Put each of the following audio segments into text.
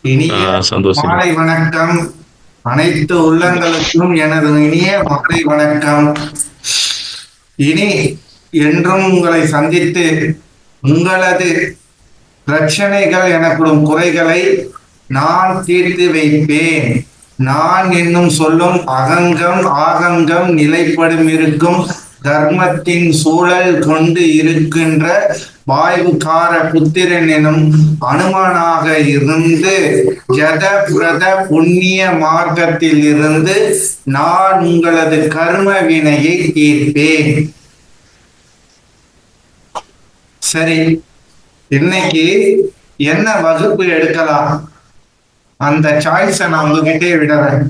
இனிய மாலை வணக்கம். அனைத்து உள்ளங்களுக்கும் எனது இனிய மாலை வணக்கம். இனி என்றும் உங்களை சந்தித்து உங்களது பிரச்சனைகள் எனப்படும் குறைகளை நான் தீர்த்து வைப்பேன். நான் என்னும் சொல்லும் அகங்கம் ஆகங்கம் நிலைப்படும் இருக்கும். தர்மத்தின் சூழல் கொண்டு இருக்கின்ற வாயுகார புத்திரன் எனும் அனுமனாக இருந்து ஜத பிரத புண்ணிய மார்க்கத்தில் இருந்து நான் உங்களது கர்ம வினையை தீர்ப்பேன். சரி இன்னைக்கு என்ன வகுப்பு எடுக்கலாம்? அந்த சாய்ஸை நான் உங்ககிட்டே விடுறேன்.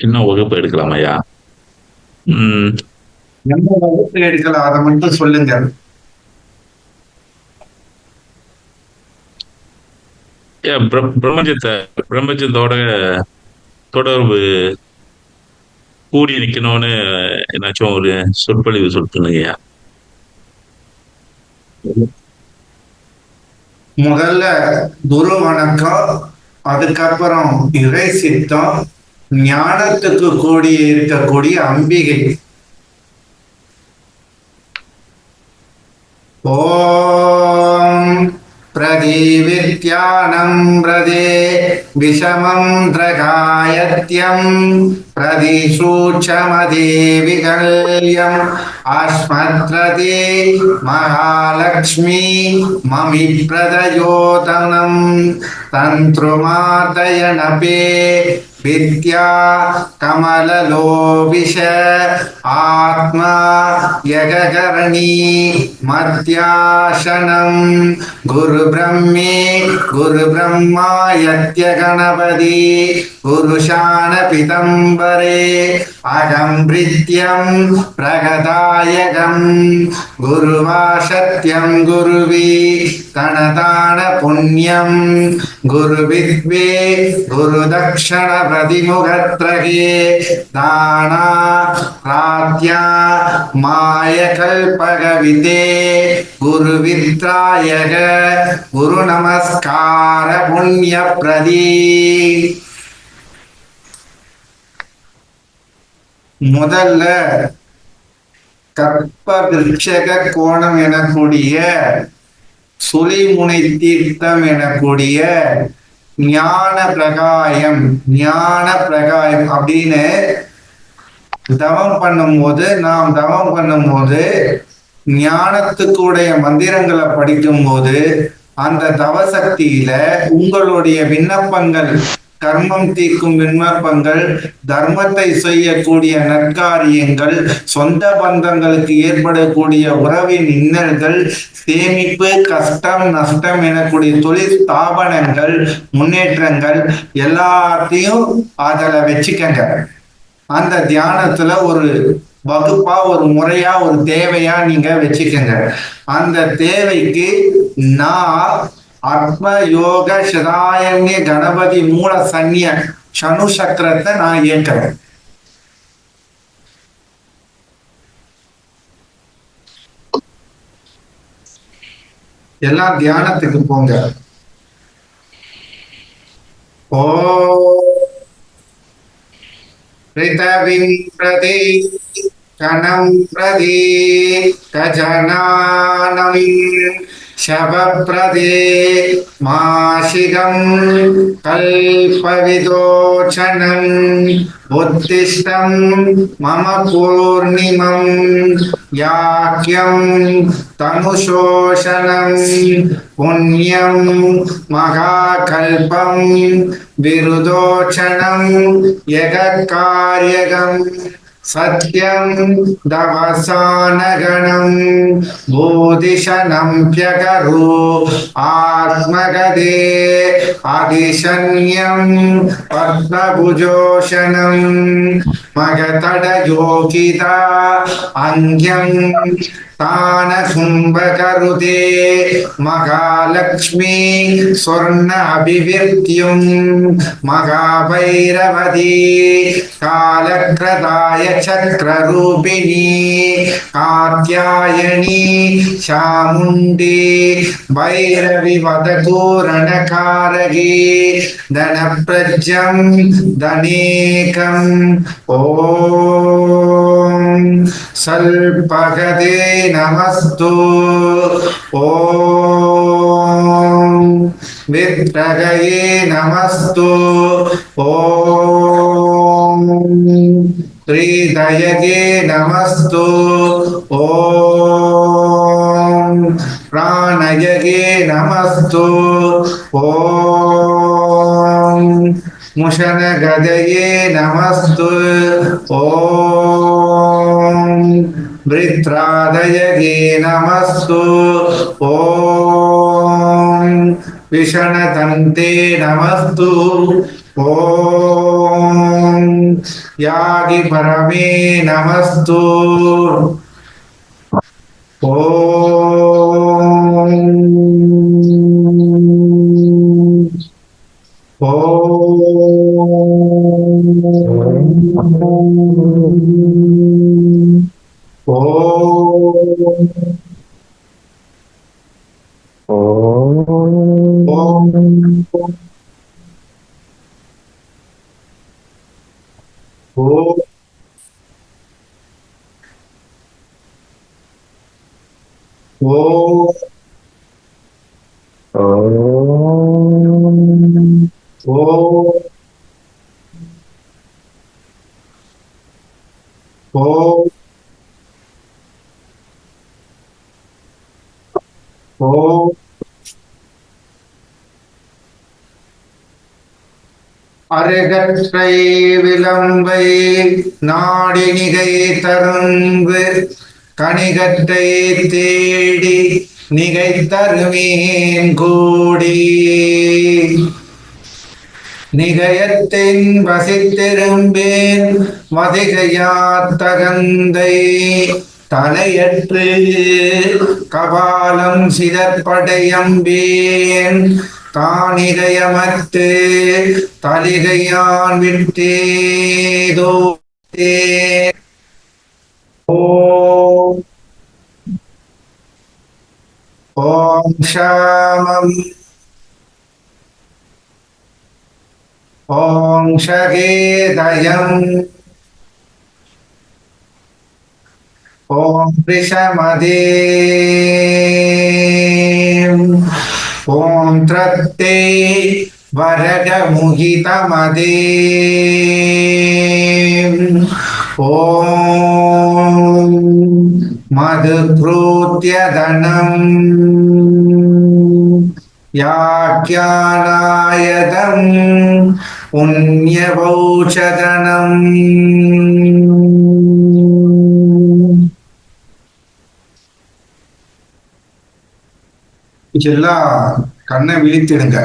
இன்னும் வகுப்பு எடுக்கலாம் ஐயா. உம் எந்த வகுப்பு எடுக்கலாம் அதை மட்டும் சொல்லுங்க ஐயா, பிர- பிரம்மஜத்தை பிரம்மஜத்தோட தொடர்பு கூடி நிக்கணும்னு என்னாச்சும் ஒரு சொற்பொழிவு சொல்லுங்க ஐயா. முதல்ல குரு வணக்கம் அதுக்கப்புறம் இறை சித்தம் ஞானத்துக்கு கூடிய இருக்கக்கூடிய அம்பிகை. ஓம் பிரதிவித்யானம் பிரதே விஷமம் திரகாயத்யம் பிரதிசூட்சமதேவிகல்யம் அஸ்மத்ரதே மகாலக்ஷ்மி மமி பிரதயோதனம் தந்த்ருமாதயனபே வித்யா கமலலோபிஷ ஆத்மா யககரணி மத்தியாசனம் குரு பிரம்மே குரு பிரம்மா யத்ய கணபதி புருஷான பிதம்பரே அகம் பிரித்யம் பிரகதாயகம் குருவா பிரதிமுகத்ரகே தானா பிராத்யா மாய கல்பகவிதே குரு வித்ராயக குரு நமஸ்கார புண்ணிய பிரதி முதல்ல கற்ப கோணம் எனக்கூடிய சுழிமுனை தீர்த்தம் எனக்கூடிய ஞான பிரகாயம் ஞான பிரகாயம் அப்படின்னு தவம் பண்ணும்போது நாம் தவம் பண்ணும்போது ஞானத்துக்குடைய மந்திரங்களை படிக்கும்போது அந்த தவசக்தியில உங்களுடைய விண்ணப்பங்கள் கர்மம் தீர்க்கும் விண்ணப்பங்கள் தர்மத்தை செய்யக்கூடிய நற்காரியங்கள் சொந்த பந்தங்களுக்கு ஏற்படக்கூடிய உறவின் இன்னல்கள் சேமிப்பு கஷ்டம் நஷ்டம் எனக்கூடிய தொழில் ஸ்தாபனங்கள் முன்னேற்றங்கள் எல்லாத்தையும் அதில் வச்சுக்கங்க. அந்த தியானத்துல ஒரு வகுப்பா ஒரு முறையா ஒரு தேவையா நீங்க வச்சுக்கோங்க. அந்த தேவைக்கு நான் அத்மயோக சதாயன்ய கணபதி மூல சன்னிய சனு சக்கரத்தை நான் இயக்கிறேன். எல்லாம் தியானத்துக்கு போங்க. ஓ. ரிதவிம் பிரதி கணம் பிரதி கஜனானமின் शवप्रदे माशिकं कल्पविदोचनम् उद्दिष्टं मम पूर्णिमं याख्यं तनुशोषणं पुण्यं महाकल्पं विरुदोचनं यगकार्यगं सत्यं दवसानगणं बोधिशनम्प्यकरो आत्मगदे अधिशन्यं पद्मभुजोषणं मगतडयोगिता अङ्ग्यं സ്ഥാനകുംഭകരുതേ മഹാലക്ഷ്മീ സ്വർണ അഭിവൃദ്ധ്യും മഹാഭൈരവതീ കാലക്രതായ ചക്രരൂപിണീ കാത്യായണീ ശാമുണ്ടി ഭൈരവിവതകൂരണകാരകീ ധനപ്രജം ധനേകം ഓം സൽപകതേ नमस्तु। ॐ विद्रगये नमस्तु। ॐ त्रिदयगे नमस्तु। ॐ प्राणयगे नमस्तु। ॐ मुशनगदये नमस्तु। ॐ वृत्रादयगे नमस्तु ॐ विषणतन्ते नमस्तु ॐ यागि परमे नमस्तु ॐ Oh. Oh. Oh. Oh. Oh. அருகற்றை விளம்பை நாடினிகை தரும்பு கணிகத்தை தேடி நிகை தருமேன் கூடி. நிகயத்தின் வசித்திரும்பேன் தகந்தை தலையற்று கபாலம் சிதற்படையம்பேன் தானிதயமத்து தலிகையான் விட்டேதோ ஓம். ஓம் ஷாமம் ஓம் ஷகேதயம் ஓம் ரிஷமதே. ஓம் த்ரத்தே வரகமுகிதமதே ஓம் மது மதுக்ரோத்யதனம் யாக்கியானாயதம் புண்ணியபௌஷதனம் இதெல்லாம் கண்ணை விழித்திடுங்க.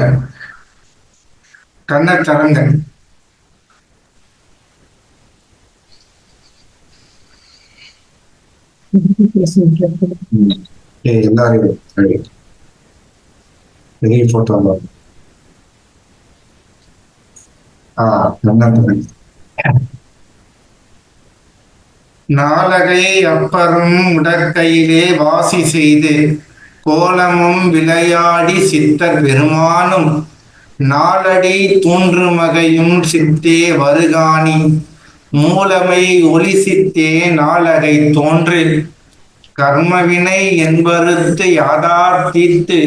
கண்ணை திறங்க. ஏய், எல்லாரும் பெரிய போட்டோ ஆ நல்லா நாலகை அப்பரும் உடற்கையிலே வாசி செய்து கோலமும் விளையாடி சித்தர் பெருமானும் நாளடி தூன்று மகையும் சித்தே வருகாணி மூலமை ஒளி சித்தே நாளகை தோன்று கர்மவினை என்பருத்து யாதார்த்தித்து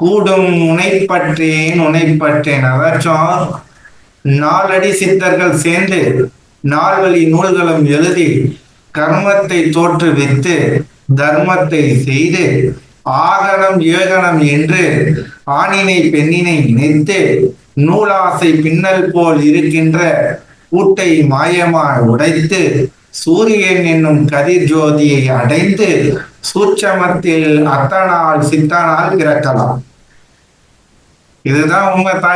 கூடும் உனைப்பற்றேன் உனைப்பற்றேன் அதாச்சும் நாலடி சித்தர்கள் சேர்ந்து நால்வழி நூல்களும் எழுதி கர்மத்தை தோற்றுவித்து தர்மத்தை செய்து ஆகணம் ஏகணம் என்று ஆணினை பெண்ணினை நினைத்து நூலாசை பின்னல் போல் இருக்கின்ற பூட்டை மாயமாய் உடைத்து சூரியன் என்னும் கதிர் ஜோதியை அடைந்து சூட்சமத்தில் அத்தனால் சித்தனால் பிறக்கலாம். இதுதான் உண்மை தாய்